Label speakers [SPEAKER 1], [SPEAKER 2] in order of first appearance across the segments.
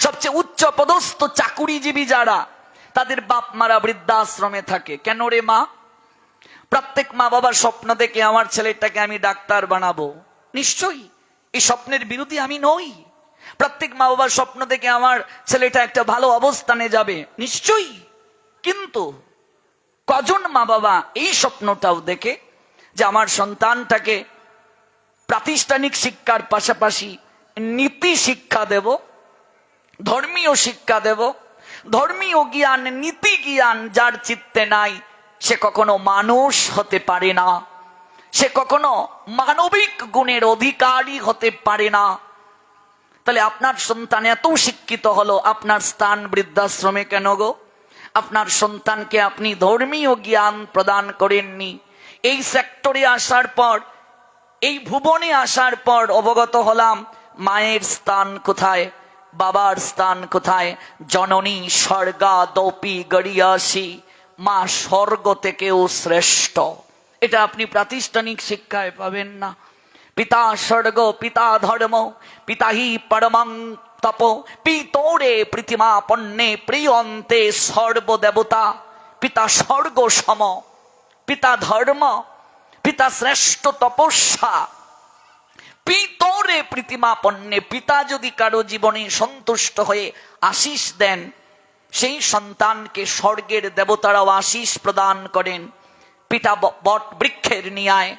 [SPEAKER 1] সবচেয়ে উচ্চ পদস্থ চাকুরিজীবী যারা, তাদের বাপ মারা বৃদ্ধাশ্রমে থাকে। কেন রে মা? প্রত্যেক মা বাবার স্বপ্ন দেখে আমার ছেলেটাকে আমি ডাক্তার বানাবো। নিশ্চয়ই, এই স্বপ্নের বিরোধী আমি নই। প্রত্যেক মা বাবার স্বপ্ন দেখে আমার ছেলেটা একটা ভালো অবস্থানে যাবে। নিশ্চয়ই। কিন্তু কজন মা বাবা এই স্বপ্নটাও দেখে যে আমার সন্তানটাকে প্রাতিষ্ঠানিক শিক্ষার পাশাপাশি নীতি শিক্ষা দেব ধর্মীয় শিক্ষা দেব। ধর্মীয় জ্ঞান, নীতি জ্ঞান যার চিত্তে নাই, সে কখনো মানুষ হতে পারে না। সে কখনো মানবিক গুণের অধিকারী হতে পারে না। তাহলে আপনার সন্তান এত শিক্ষিত হলো, আপনার স্থান বৃদ্ধাশ্রমে কেন গো? আপনার সন্তানকে আপনি ধর্মীয় জ্ঞান প্রদান করেননি। এই সেক্টরে আসার পর, এই ভুবনে আসার পর অবগত হলাম, মায়ের স্থান কোথায়? বাবার স্থান কোথায়? জননী স্বর্গা দৌপি গড়িয়াসি, মা স্বর্গ থেকেও শ্রেষ্ঠ। এটা আপনি প্রাতিষ্ঠানিক শিক্ষায় পাবেন না। পিতা স্বর্গ, পিতা ধর্ম পিতা হি পরমং তপ, পিতোরে প্রীতিমা পণ্যে প্রিয়ন্তে সর্বদেবতা, পিতা স্বর্গ সম পিতা ধর্ম, পিতা শ্রেষ্ঠ তপস্যা। পিতরে প্রীতিমা পণ্যে পিতা যদি কারও জীবনে সন্তুষ্ট হয়ে আশিস দেন, সেই সন্তানকে স্বর্গের দেবতারাও আশিস প্রদান করেন। পিতা বট বৃক্ষের নিয়ায়।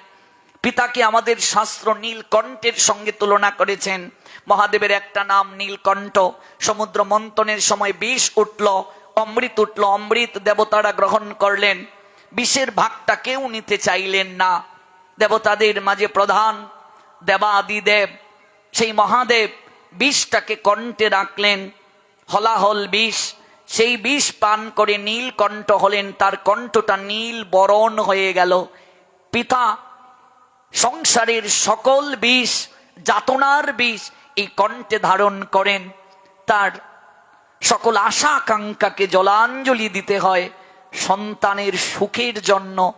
[SPEAKER 1] পিতাকে আমাদের শাস্ত্র নীলকণ্ঠের সঙ্গে তুলনা করেছেন। মহাদেবের একটা নাম নীলকণ্ঠ। সমুদ্র মন্থনের সময় বিষ উঠল, অমৃত উঠল, অমৃত দেবতারা গ্রহণ করলেন। বিষের ভাগটা কেউ নিতে চাইলেন না। দেবতাদের মাঝে প্রধান দেবাদিদেব, সেই মহাদেব বিষটাকে কণ্ঠে রাখলেন হলাহল বিষ। সেই বিষ পান করে নীল কণ্ঠ হলেন, তার কণ্ঠটা নীল বরণ হয়ে গেল। পিতা, সংসারের সকল বিষ, যাতনার বিষ এই কণ্ঠে ধারণ করেন। তার সকল আশা আকাঙ্ক্ষাকে জলাঞ্জলি দিতে হয় সন্তানের সুখের জন্য।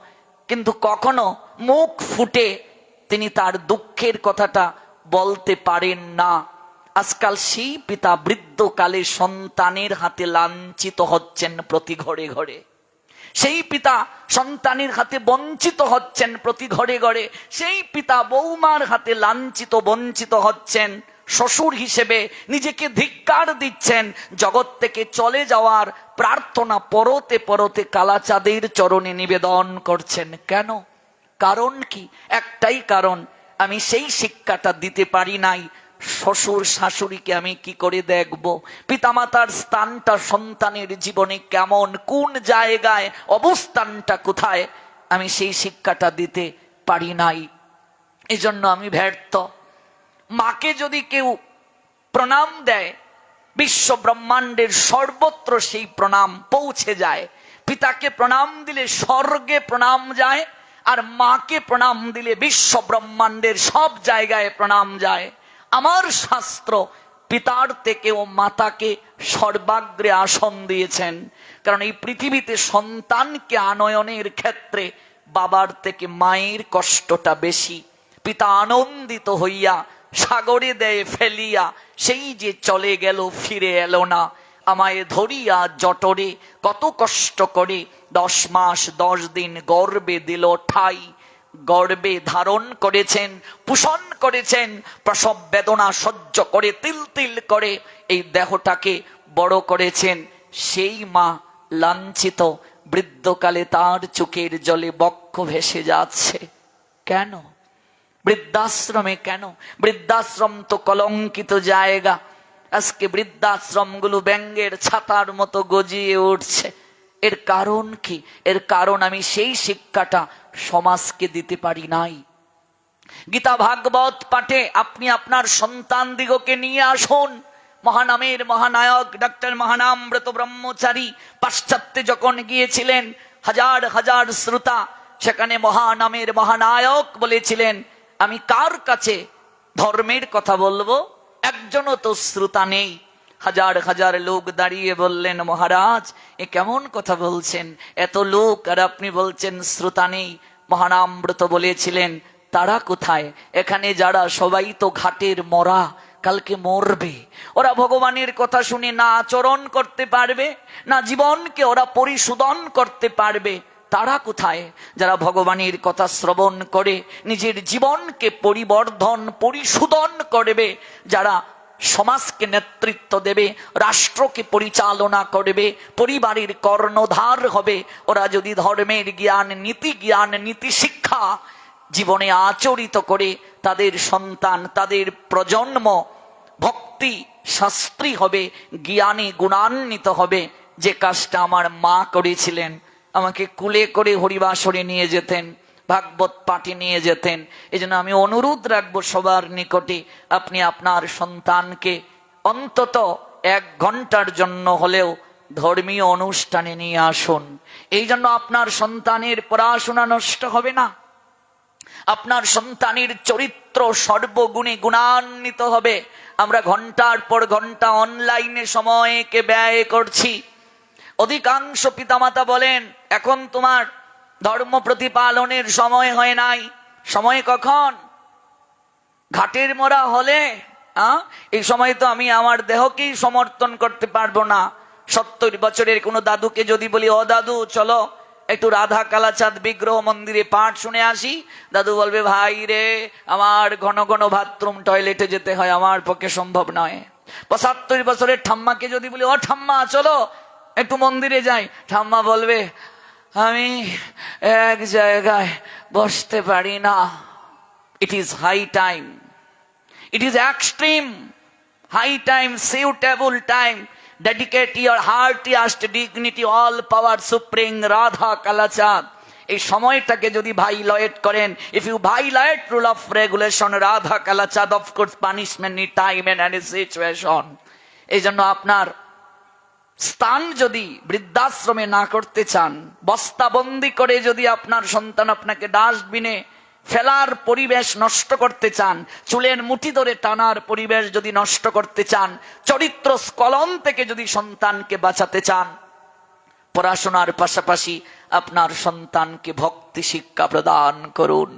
[SPEAKER 1] কিন্তু কখনো মুখ ফুটে তিনি তার দুঃখের কথাটা বলতে পারেন না। আজকাল সেই পিতা বৃদ্ধকালে সন্তানের হাতে লাঞ্ছিত হচ্ছেন প্রতি ঘরে ঘরে। সেই পিতা সন্তানের হাতে বঞ্চিত হচ্ছেন প্রতি ঘরে ঘরে। সেই পিতা বৌমার হাতে লাঞ্ছিত, বঞ্চিত হচ্ছেন। শ্বশুর হিসেবে নিজেকে ধিক্কার দিচ্ছেন। জগৎ থেকে চলে যাওয়ার প্রার্থনা পরতে পরতে কালাচাঁদের চরণে নিবেদন করছেন। কেন? কারণ কি? একটাই কারণ, আমি সেই শিক্ষাটা দিতে পারি নাই। শ্বশুর শাশুড়িকে আমি কি করে দেখব? পিতামাতার স্থানটা সন্তানের জীবনে কেমন? কোন জায়গায়? অবস্থানটা কোথায়? আমি সেই শিক্ষাটা দিতে পারি নাই। এজন্য আমি ব্যর্থ। মাকে যদি কেউ প্রণাম দেয় বিশ্ব ব্রহ্মাণ্ডের সর্বত্র সেই প্রণাম পৌঁছে যায়। পিতাকে প্রণাম দিলে স্বর্গে প্রণাম যায় আর মাকে প্রণাম দিলে বিশ্ব ব্রহ্মাণ্ডের সব জায়গায় প্রণাম যায়। আমার শাস্ত্র পিতার থেকেও মাতাকে সর্বাগ্রে আসন দিয়েছেন। কারণ এই পৃথিবীতে সন্তানকে আনয়নের ক্ষেত্রে বাবার থেকে মায়ের কষ্টটা বেশি। পিতা আনন্দিত হইয়া সাগরে দেয় ফেলিয়া সেই যে চলে গেল, ফিরে এলো না। আমায় ধরিয়া জটরে, কত কষ্ট করে দশ মাস, দশ দিন গর্বে দিল ঠাই। গর্বে ধারণ করেছেন, পোষণ করেছেন, প্রসব বেদনা সহ্য করে, তিল তিল করে এই দেহটাকে বড় করেছেন। সেই মা লাঞ্ছিত, বৃদ্ধকালে তার চোখের জলে বক্ষ ভেসে যাচ্ছে। কেন? বৃদ্ধাশ্রমে কেন? বৃদ্ধাশ্রম তো কলঙ্কিত জায়গা। আজকে বৃদ্ধাশ্রমগুলো ব্যাঙ্গের ছাতার মতো গজিয়ে উঠছে। এর কারণ কি? এর কারণ আমি সেই শিক্ষাটা সমাজকে দিতে পারি নাই। গীতা ভাগবত পাঠে আপনি আপনার সন্তান দিগকে নিয়ে আসুন। মহানামের মহানায়ক, ডাক্তার মহানামব্রত ব্রহ্মচারী পাশ্চাত্যে যখন গিয়েছিলেন, হাজার হাজার শ্রোতা সেখানে মহানামের মহানায়ক বলেছিলেন, আমি কার কাছে ধর্মের কথা বলব? একজনও তো শ্রোতা নেই। হাজার হাজার লোক দাঁড়িয়ে বললেন, মহারাজ, এ কেমন কথা বলছেন? এত লোক আর আপনি বলছেন শ্রোতা নেই। মহানামব্রত বলেছিলেন, তারা কোথায়? এখানে যারা, সবাই তো ঘাটের মরা, কালকে মরবে। ওরা ভগবানের কথা শুনে না আচরণ করতে পারবে, না জীবনকে ওরা পরিশোধন করতে পারবে। তারা কোথায়? যারা ভগবানের কথা শ্রবণ করে, নিজের জীবনকে পরিবর্ধন, পরিশোধন করবে, যারা সমাজকে নেতৃত্ব দেবে, রাষ্ট্রকে পরিচালনা করবে, পরিবারের কর্ণধার হবে, ওরা যদি ধর্মের জ্ঞান, নীতি জ্ঞান, নীতি শিক্ষা জীবনে আচরিত করে, তাদের সন্তান, তাদের প্রজন্ম ভক্তি শাস্ত্রী হবে, জ্ঞানী গুণান্বিত হবে, যে কাজটা আমার মা করেছিলেন। আমাকে কুলে করে হরিবাসরে নিয়ে যেতেন, ভাগবত পাঠে নিয়ে যেতেন। এই জন্য আমি অনুরোধ রাখব সবার নিকটে, আপনি আপনার সন্তানকে অন্তত এক ঘণ্টার জন্য হলেও ধর্মীয় অনুষ্ঠানে নিয়ে আসুন। এই জন্য আপনার সন্তানের পড়াশোনা নষ্ট হবে না। আপনার সন্তানের চরিত্র সর্বগুণে গুণান্বিত হবে। আমরা ঘণ্টার পর ঘণ্টা অনলাইনে সময়কে ব্যয় করছি। অধিকাংশ পিতামাতা বলেন, এখন তোমার ধর্ম প্রতিপালনের সময় হয় নাই। সময় কখন? ঘাটের মোড়া হলে? এই সময় তো আমি আমার দেহকেই সমর্থন করতে পারব না। সত্তর বছরের কোনো দাদুকে যদি বলি, ও দাদু, চলো একটু রাধা কালাচাঁদ বিগ্রহ মন্দিরে পাঠ শুনে আসি। দাদু বলবে, ভাই রে, আমার ঘন ঘন বাথরুম, টয়লেটে যেতে হয়, আমার পক্ষে সম্ভব নয়। পঁচাত্তর বছরের ঠাম্মাকে যদি বলি, ও ঠাম্মা, চলো একটু মন্দিরে যাই। ঠাম্মা বলবে আমি এক জায়গায় বসতে পারি না। It is high time it is extreme high time time, time dedicate Dedicate heart heartiest dignity all power supreme Radha Kalachad. এই সময়টাকে যদি ভাইলয়েট করেন if you violate rule of regulation Radha Kalachand of course punishment নি time and situation এই জন্য আপনার স্থান যদি বৃদ্ধাশ্রমে না করতে চান, বস্তাবন্দি করে যদি আপনার সন্তান আপনাকে ডাস্টবিনে ফেলার পরিবেশ নষ্ট করতে চান, চুলের মুঠি ধরে টানার পরিবেশ যদি নষ্ট করতে চান, চরিত্র স্কলন থেকে যদি সন্তানকে বাঁচাতে চান, পড়াশোনার পাশাপাশি আপনার সন্তানকে ভক্তি শিক্ষা প্রদান করুন।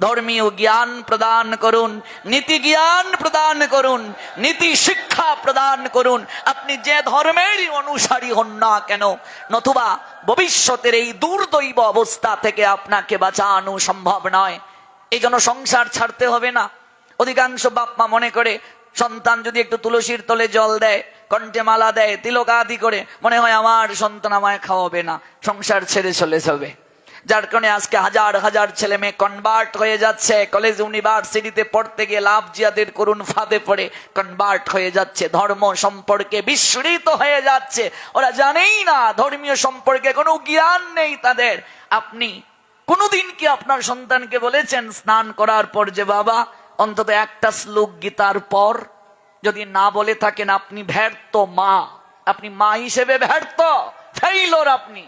[SPEAKER 1] ধর্মীয় জ্ঞান প্রদান করুন, নীতি জ্ঞান প্রদান করুন, নীতি শিক্ষা প্রদান করুন। আপনি যে ধর্মেরই অনুসারী হন না কেন, নতুবা ভবিষ্যতের এই দুর্দৈব অবস্থা থেকে আপনাকে বাঁচানো সম্ভব নয়। এই জন্য সংসার ছাড়তে হবে না। অধিকাংশ বাপ মা মনে করে, সন্তান যদি একটু তুলসীর তলে জল দেয়, কণ্ঠে মালা দেয়, তিলক আদি করে, মনে হয় আমার সন্তান আমায় খাওয়াবে না। সংসার ছেড়ে চলে যাবে। যার কারণে আজকে হাজার হাজার ছেলে মেয়ে কনভার্ট হয়ে যাচ্ছে। কলেজ ইউনিভার্সিটিতে পড়তে গিয়ে লাভ জিয়াদের করুন ফাঁদে পড়ে কনভার্ট হয়ে যাচ্ছে। ধর্ম সম্পর্কে বিস্মৃত হয়ে যাচ্ছে। ওরা জানেই না, ধর্মীয় সম্পর্কে কোনো জ্ঞান নেই তাদের। আপনি কোনোদিন কি আপনার সন্তানকে বলেছেন, স্নান করার পর যে বাবা, অন্তত একটা শ্লোক গীতার পর যদি না বলে থাকেন, আপনি ব্যর্থ মা। আপনি মা হিসেবে ব্যর্থ। ফেইলর আপনি।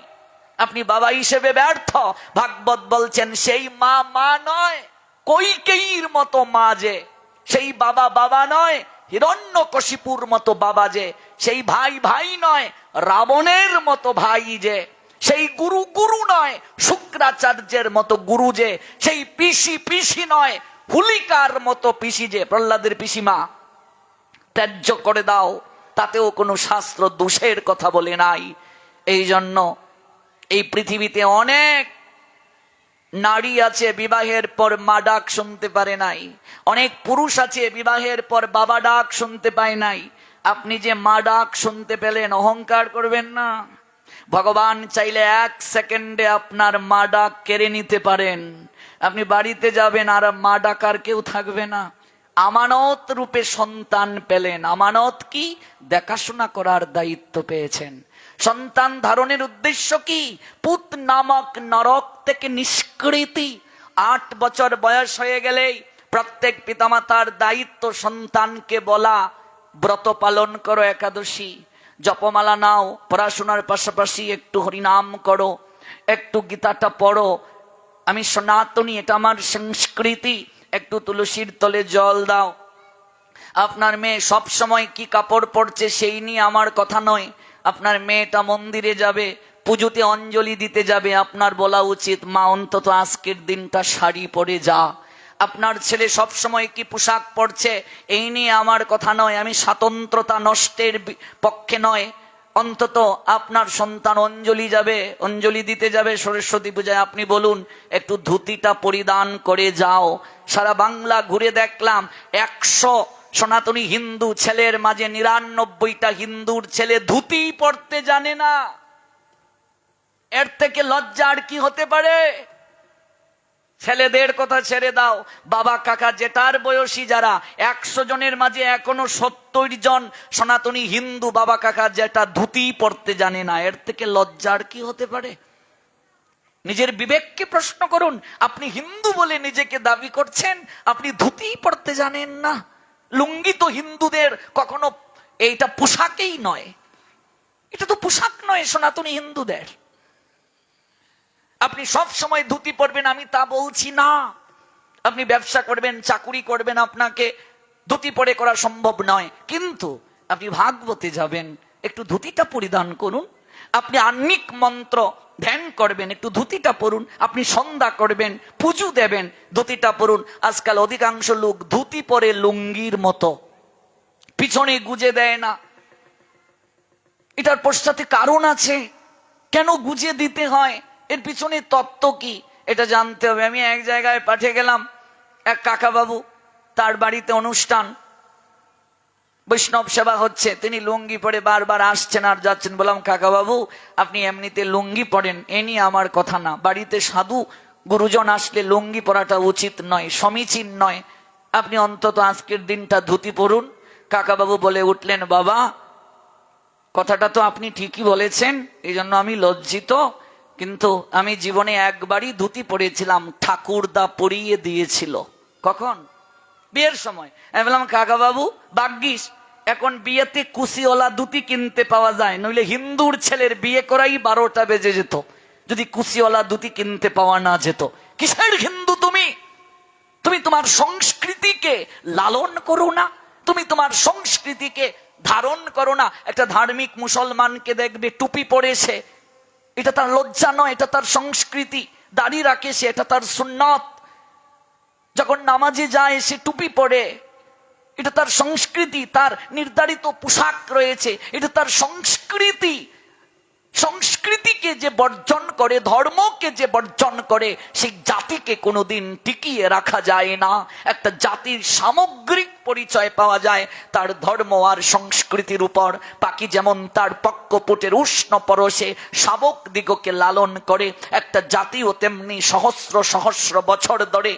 [SPEAKER 1] আপনি বাবা হিসেবে ব্যর্থ। ভাগবত বলছেন, সেই মা মা নয়, কৈকেয়ীর মতো মা যে। সেই বাবা বাবা নয় হিরণ্য কশিপুর মতো বাবা যে। সেই ভাই ভাই নয়, রাবণের মতো ভাই যে। সেই গুরু গুরু নয়, শুক্রাচার্যের মতো গুরু যে। সেই পিসি পিসি নয়, হুলিকার মতো পিসি যে। প্রহ্লাদের পিসিমা, ত্যায্য করে দাও, তাতেও কোনো শাস্ত্র দোষের কথা বলে নাই। এই জন্য এই পৃথিবীতে অনেক নারী আছে, বিবাহের পর মা ডাক শুনতে পারে নাই। অনেক পুরুষ আছে, বিবাহের পর বাবা ডাক শুনতে পায় নাই। আপনি যে মা ডাক শুনতে পেলেন, অহংকার করবেন না। ভগবান চাইলে এক সেকেন্ডে আপনার মা ডাক কেড়ে নিতে পারেন। আপনি বাড়িতে যাবেন আর মা ডাকার কেউ থাকবে না। আমানত রূপে সন্তান পেলেন। আমানত কি? দেখাশোনা করার দায়িত্ব পেয়েছেন। সন্তান ধারণের উদ্দেশ্য কি? পুত নামক নরক থেকে নিষ্কৃতি। আট বছর বয়স হয়ে গেলেই প্রত্যেক পিতামাতার দায়িত্ব সন্তানকে বলা। ব্রত পালন করো একাদশী। জপমালা নাও, পড়াশোনার পাশাপাশি একটু হরিনাম করো, একটু গীতাটা পড়ো। আমি সনাতনী, এটা আমার সংস্কৃতি। একটু তুলসীর তলে জল দাও। আপনার মেয়ে সব সময় কি কাপড় পরছে সেই নিয়ে আমার কথা নয়। আপনার মেয়েটা মন্দিরে যাবে, পুজোতে অঞ্জলি দিতে যাবে। আপনার বলা উচিত, মা, অন্তত আজকের দিনটা শাড়ি পরে যা। আপনার ছেলে সব সময় কি পোশাক পরছে? এই নিয়ে আমার কথা নয়। আমি স্বাতন্ত্রতা নষ্টের পক্ষে নয়। অন্তত আপনার সন্তান অঞ্জলি যাবে, অঞ্জলি দিতে যাবে সরস্বতী পূজায়। আপনি বলুন, একটু ধুতিটা পরিধান করে যাও। সারা বাংলা ঘুরে দেখলাম, একশো সনাতনী হিন্দু ছেলের মাঝে নিরানব্বইটা হিন্দুর ছেলে ধুতি পড়তে জানে না। এর থেকে লজ্জা আর কি হতে পারে? ছেলেদের কথা ছেড়ে দাও। বাবা, কাকা, জেঠার বয়সী যারা, একশো জনের মাঝে এখনও সত্তর জন সনাতনী হিন্দু বাবা, কাকা যেটা ধুতি পড়তে জানে না। এর থেকে লজ্জার কি হতে পারে? নিজের বিবেককে প্রশ্ন করুন, আপনি হিন্দু বলে নিজেকে দাবি করছেন, আপনি ধুতি পড়তে জানেন না। লুঙ্গি তো হিন্দুদের, কখনো এইটা পোশাকেই নয়। এটা তো পোশাক নয়, সনাতনী হিন্দুদের। আপনি সব সময় ধুতি পরবেন, আমি তা বলছি না। আপনি ব্যবসা করবেন, চাকুরি করবেন আপনাকে, ধুতি পরে করা সম্ভব নয়। কিন্তু আপনি ভাগবতে যাবেন, একটু ধুতিটা পরিধান করুন। আপনি আন্নিক মন্ত্র ধ্যান করবেন, একটু ধুতিটা পরুন। আপনি সন্ধ্যা করবেন, পুজো দেবেন, ধুতিটা পরুন। আজকাল অধিকাংশ লোক ধুতি পরে লুঙ্গির মতো। পিছনে গুজে দেয় না। এটার পশ্চাতে কারণ আছে। কেন গুজে দিতে হয়? এর পিছনে তত্ত্ব কি? এটা জানতে হবে। আমি এক জায়গায় পাঠিয়ে গেলাম এক কাকা বাবু তার বাড়িতে অনুষ্ঠান। বৈষ্ণব সেবা হচ্ছে। তিনি লুঙ্গি পরে বারবার আসছেন আর যাচ্ছেন। বললাম কাকা বাবু আপনি এমনিতে লুঙ্গি পরেন। এ নিয়ে আমার কথা না। বাড়িতে সাধু গুরুজন আসলে লুঙ্গি পরাটা উচিত নয়, সমীচীন নয়। আপনি অন্তত আজকের দিনটা ধুতি পরুন। কাকাবাবু বলে উঠলেন, বাবা, কথাটা তো আপনি ঠিকই বলেছেন। এই জন্য আমি লজ্জিত। কিন্তু আমি জীবনে একবারই ধুতি পরেছিলাম, ঠাকুরদা পরিয়ে দিয়েছিল। কখন? বিয়ের সময়। আমি বললাম কাকা বাবু বাগ্যিস এখন বিয়েতে কুশিওয়ালা ধুতি কিনতে পাওয়া যায়, নইলে হিন্দুর ছেলের বিয়ে করাই বারোটা বেজে যেত। যদি কুশিওয়ালা ধুতি কিনতে পাওয়া না যেত। কিসের হিন্দু তুমি? তুমি তোমার সংস্কৃতিকে লালন করো না। তুমি তোমার সংস্কৃতিকে ধারণ করো না। একটা ধার্মিক মুসলমানকে দেখবে টুপি পরেছে। এটা তার লজ্জা নয়, এটা তার সংস্কৃতি। দাড়ি রাখে সে, এটা তার সুন্নত। যখন নামাজে যায়, সে টুপি পরে, এটা তার সংস্কৃতি, তার নির্ধারিত পোশাক রয়েছে, এটা তার সংস্কৃতি। সংস্কৃতিকে যে বর্জন করে, ধর্মকে যে বর্জন করে, সেই জাতিকে কোনোদিন টিকিয়ে রাখা যায় না। একটা জাতির সামগ্রিক পরিচয় পাওয়া যায় তার ধর্ম আর সংস্কৃতির উপর। পাখি যেমন তার পক্কপুটের উষ্ণ পরশে শাবক দিগকে লালন করে, একটা জাতিও তেমনি সহস্র সহস্র বছর ধরে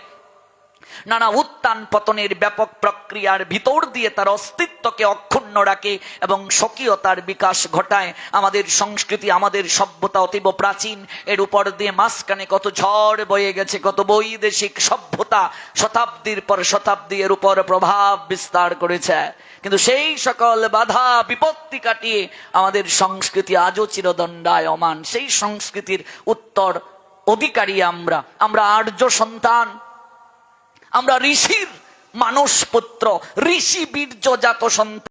[SPEAKER 1] নানা উত্থান পতনের ব্যাপক প্রক্রিয়ার ভিতর দিয়ে তার অস্তিত্বকে অক্ষুণ্ণ রাখে এবং স্বকীয়তার বিকাশ ঘটায়। আমাদের সংস্কৃতি, আমাদের সভ্যতা অতীব প্রাচীন। এর উপর দিয়ে মাঝখানে কত ঝড় বয়ে গেছে, কত বৈদেশিক সভ্যতা শতাব্দীর পর শতাব্দী এর উপর প্রভাব বিস্তার করেছে। কিন্তু সেই সকল বাধা, বিপত্তি কাটিয়ে আমাদের সংস্কৃতি আজও চিরদণ্ডায়মান। সেই সংস্কৃতির উত্তর অধিকারী আমরা। আমরা আর্য সন্তান। আমরা ঋষির মানস পুত্র ঋষি বীর্যজাত সন্তান।